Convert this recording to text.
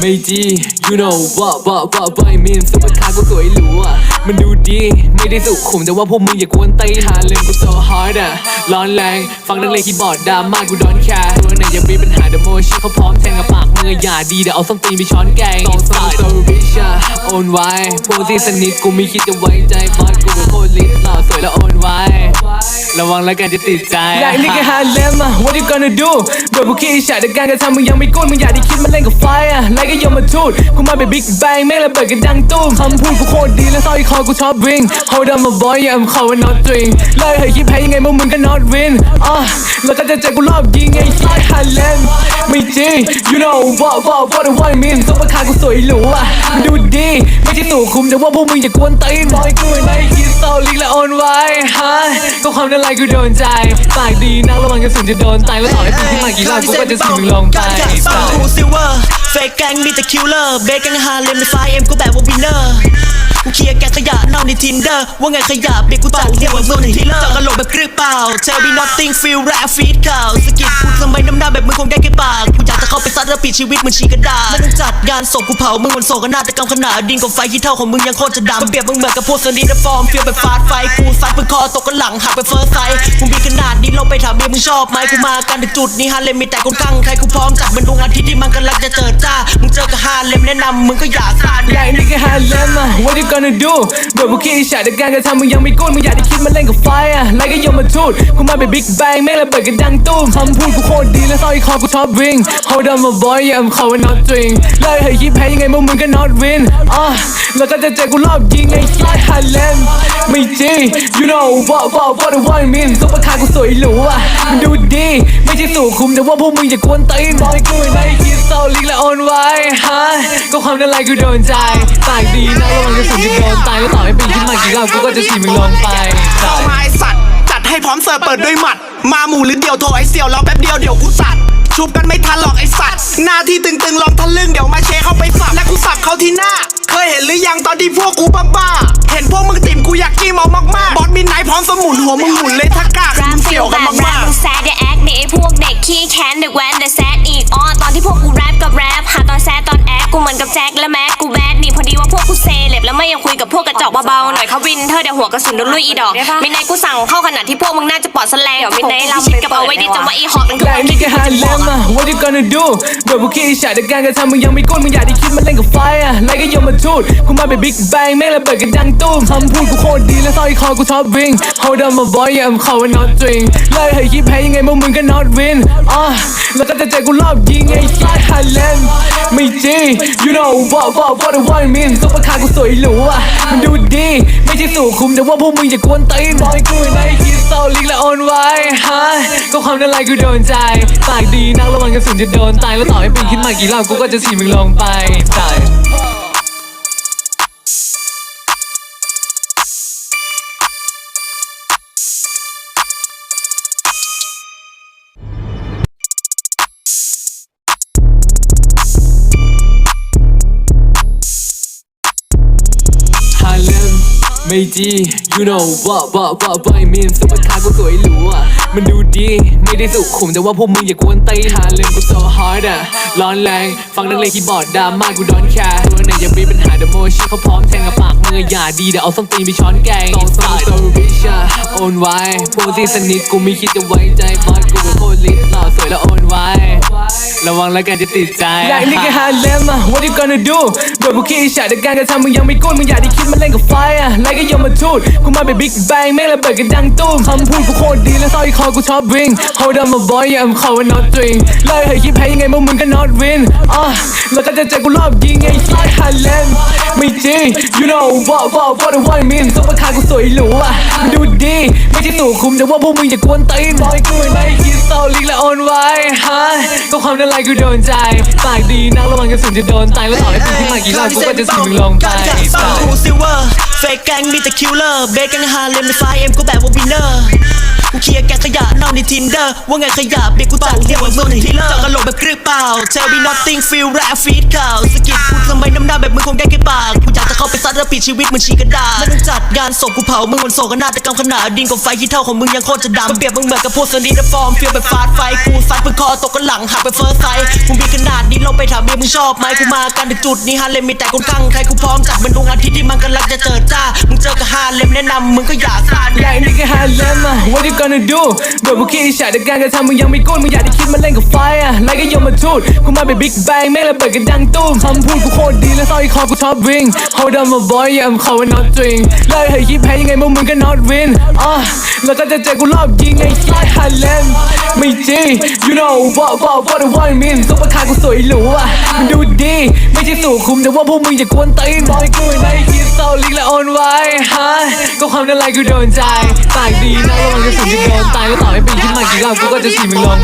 ไม่จี you know what what what what I mean สุปคาก็สวยหรูอะมันดูดี ไม่ได้สุขุมแต่ว่าพวกมึงอย่ากวนตีหาเล่นกู so hard อะร้อนแรง ฟังนักเลงคีย์บอร์ดดราม่ากู don't care ตัวไหนยังมีปัญหาเดโมชิเขาพร้อมแทงกับ อะอย่าดีเดี๋ยวเอาส้นตีนไปช้อนแกงสองสาย so rich อะ own ไว้พวกที่สนิทกูไม่คิดจะไว้ใจบอสกูเป็นโคตรลิ้นหล่อสวยแล้ว own ไว้ ระวังแล้วกันจะติดใจอยากนี่แค่หาเลมอะ What you gonna do โดยพวกขี้อิจฉาแต่การกระทำมึงยังไม่กุ้นมึงอยากได้คิดมาเล่นกับไฟอะไล่ก็ยอมมาทูดกูมาเป็นบิ๊กแบงแม่งระเบิดกันดังตุ้มคำพูดกูโคตรดีและสร้อยคอกูชอบวิ่ง Hold on my boy yeah I'm calling not drink เลยเฮ้ยคิดแพ้ยังไงพวกมึงก็ not win อะแล้วก็จะเจอกูรอบยิงไอ้ไฟหาเลมไม่จริง you know what what what what I mean ซุปเปอร์คาร์กูสวยหรูอะมันดูดีไม่ใช่ตู่คุมแต่ว่าพวกมึงอย่ากวนตีนบอยกูไม่คิดโซลิกและโอนไว้ฮะก็ความน่ารักกูโดนใจปากดีนักระวังกระสุนจะโดนตายแล้วต่อให้ปีที่มากี่รอบกูก็จะสิมึงลงไปสาวกูซิลเวอร์เฟกแกงมีแต่คิลเลอร์เบกแกงฮาเลมในไฟเอ็มกูแบบว่าวินเนอร์ กูเคลียร์แกขยะเน่าในทินเดอร์ว่าไงขยะเบียกกูจัดเรียกว่ามึงที่เลิกเจอกระโหลกแบบกรึเปล่า Tell me nothing feel rap feed ข่าวสกิดพูดทำไมน้ำหน้าแบบมึงคงได้แค่ปากกูอยากจะเข้าไปซัดแล้วปิดชีวิตมึงชีกระดาษไม่ต้องจัดงานศพกูเผามึงมันโศกนาฏกรรมขนาดดินกับไฟที่เท่าของมึงยังโคตรจะดำเปรียบมึงเหมือนกับพวกสนิทฟอร์มเฟียแบบฟาดไฟกูซัดมึงคอตกกันหลังหักไปเฟิร์สไซด์มึงมีขนาดนี้ลงไปถามเมียมึงชอบไหมกูมากันถึงจุดนี้ฮาเลมมีแต่คนกังใครกูพร้อมจัดมันดวงอาทิตย์ที่มันกำลังจะเจิดจ้ามึงเจอกับฮาเลมแนะนำมึงก็อย่าซ่านอยากนี่แค่หาเลมอะ What you gonna do โดยพวกขี้อิจฉาแต่การกระทำมึงยังไม่กุ้นมึงอยากได้คิดมาเล่นกับไฟอะไล่ก็ยมมาทูดกูมาเป็นบิ๊กแบงแม่งระเบิดกันดังตุ้มคำพูดกูโคตรดีและสร้อยคอกูชอบวิ่ง Hold on my boy yeah I'm calling not drink เลยเฮ้ยคิดแพ้ยังไงพวกมึงก็ not win อะแล้วก็จะเจอกูรอบยิงไอ้ไฟหาเล่มไม่จริง you know what what what what I mean ซุปเปอร์คาร์กูสวยหรูอะมันดูดี ไม่ใช่สู่คุมแต่ว่าพวกมึงอย่ากวนตีนบอยกูไม่คิดโซลิกและโอนไว้ฮะก็ความน่ารักกูโดนใจปากดีนะระวังกระสุนจะโดนตายแล้วต่อให้ปีนขึ้นมากี่รอบกูก็จะถีบมึงลงไปเข้ามาไอสัตว์จัดให้พร้อมเสิร์ฟเปิดด้วยหมัด มาหมู่หรือเดี่ยวโทรไอเสี่ยวรอแป๊บเดียวเดี๋ยวกูสัตว์ชุบกันไม่ทันหรอกไอสัตว์หน้าที่ตึงๆลองทะลึ่งเดี๋ยวมาเชเข้าไปสับและกูสับเขาที่หน้า เคยเห็นหรือยังตอนที่พวกกูบ้าๆเห็นพวกมึงติ่มกูอยากกี้เมามากๆบอสมินไนท์พร้อมสมุนหัวมึงหมุนเลยถ้ากล้าแรคือปมึงฟิเสี่ยลวแบกันบแรปมากมึ น่อยเขาวินเธอเดี๋ยวหัวกระสุนโดนลุยอีดอกมินไนกูสั่งเข้าขนาดที่พวกมึงน่าจะปลอดแสลงเดี๋ยวมินไนลำชิดกับเอาไว้ดิจำว่าอีหอกมันคืออยากนี่แค่หาเล่มอะ What you gonna do โดยพวกขี้อิจฉาแต่การกระทำมึงยังไม่กุ้นมึงอยากได้คิดมาเล่นกับไฟ อะไล่ก็ยมมาทูดกูมาเป็นบิ๊กแบงแม่งระเบิดกันดังตุ้มคำพูดกูโคตรดีและสร้อยคอกูชอบวิ่ง Hold on my boy yeah I'm calling not drink เลยเฮ้ยคิดแพ้ยังไงพวกมึงก็ not win อะแล้วก็จะเจอกูรอบยิงไอ้ไฟหาเลมไม่จริง you know what what what what I mean ซุปเปอร์คาร์กูสวยหรูอะมันดูดี ไม่ใช่สู่คุมแต่ว่าพวกมึงอย่ากวนตีนบอยกูไม่คิดโซลิกและโอนไว้ฮะก็ความน่ารักกูโดนใจปากดีนักระวังกระสุนจะโดนตายแล้วต่อให้ปีนขึ้นมากี่รอบกูก็จะสีมึงลงไปตาย ไม่จี you know what what what what I mean ซุปเปอร์คาพกูสวยหรูอะมันดูดี ไม่ได้สุขุมแต่ว่าพวกมึงอย่ากวนตีนฮาเลมกู so hard อะร้อนแรง ฟังนักเลงคีย์บอร์ดดราม่ากู don't care ตัวไหนยังมีปัญหาเดโมชิเขาพร้อมแทงกับปากมืออย่าดีเดี๋ยวเอาส้นตีนไปช้อนแกงสองสาย so rich อะ own ไว้พวกที่สนิทกูไม่คิดจะไว้ใจบอสกูเป็นโคตรลิ้นหล่อสวยแล้ว own ไว้ ระวังแล้วกันจะติดใจอยากนี่แค่หาเล่มอะ What you gonna do โดยพวกขี้อิจฉาแต่การกระทำมึงยังไม่กุ้นมึงอยากได้คิดมาเล่นกับไฟอะไล่ก็ยมมาทูดกูมาเป็นบิ๊กแบงแม่งระเบิดกันดังตุ้มคำพูดกูโคตรดีและสร้อยคอกูชอบวิ่ง Hold on my boy yeah I'm calling not drink เลยเฮ้ยคิดแพ้ยังไงพวกมึงก็ not win อะแล้วก็จะเจอกูรอบยิงไอ้ไฟหาเล่มไม่จริง you know what what what what I mean ซุปเปอร์คาร์กูสวยหรูอะมันดูดีไม่ใช่สู่คุมแต่ว่าพวกมึงอย่ากวนตีนบอยกูไม่คิดโซลิกและโอนไว้ฮะก็ความน่ารักกูโดนใจปากดีนักระวังกระสุนจะโดนตายแล้วต่อให้ปีนขึ้นมากี่รอบกูก็จะสีมึงลงไปสาวกูซิลเวอร์เฟกแกงมีแต่คิลเลอร์เบกแกงฮาเลมในไฟเอ็มกูแบบว่าวินเนอร์กูเคลียร์แกงขยะเน่าในทินเดอร์ว่าไงขยะเบรกกูตัดเรียกว่าโซนฮิลเลอร์เจาะกระโหลกแบบกรึกเปล่า Tell me nothing feel rap feed ข่าวสกิดพูดทำไมน้ำหน้าแบบ ปซัดแล้วปิดชีวิตมึงชีกระดาษไม่ต้องจัดงานศพกูเผามึงมันโศกนาฏกรรมขนาดดินกับไฟที่เท่าของมึงยังโคตรจะดำก็เปรียบมึงเหมือนกับพวกสนิทฟอร์มเฟีลแบบฟาดไฟกูซัดเพื่อคอตกกันหลังหักไปเฟิร์สไซส์มึงมีขนาดนี้ลงไปถามเมียมึงชอบไหมกูมากันถึงจุดนี้ฮาเลมมีแต่คนข้างใครกูพร้อมจัดมันดวงอาทิตย์ที่มันกำลังจะเจิดจ้ามึงเจอกับฮาเลมแนะนำมึงก็อย่าซ่าใหญ่นี่ก็ฮาเลมอะ What you gonna do แบบพวกขี้อิจฉาแต่การกระทำมึงยังไม่กุ้นมึงอยากได้คิดมาเล่นกับไฟอะไล่ก็ยมมาทูดกูมาเป็นบิ๊กแบงแม่งระเบิดกันดังตุ้มคำพูดกูโคตรดีและสร้อยคอกูชอบวิ่ง Hold on my boy yeah I'm calling not drink เลยเฮ้ยคิดแพ้ยังไงพวกมึงก็ not win อะแล้วก็จะเจอกูรอบยิงไอ้ไอ้ฮาเลมไม่จริง you know what what what the one mean ซุปเปอร์คาร์กูสวยหรูอะมันดูดี ไม่ใช่สู่คุมแต่ว่าพวกมึงอย่ากวนตีนบอยกูในคิดโซลิกและโอนไว้ฮะก็ความนั้นไรกูโดนใจปากดีนะระวังกระสุนจะโดนตายก็ต่อให้ปีนขึ้นมากี่รอบกูก็จะฉีมึงลง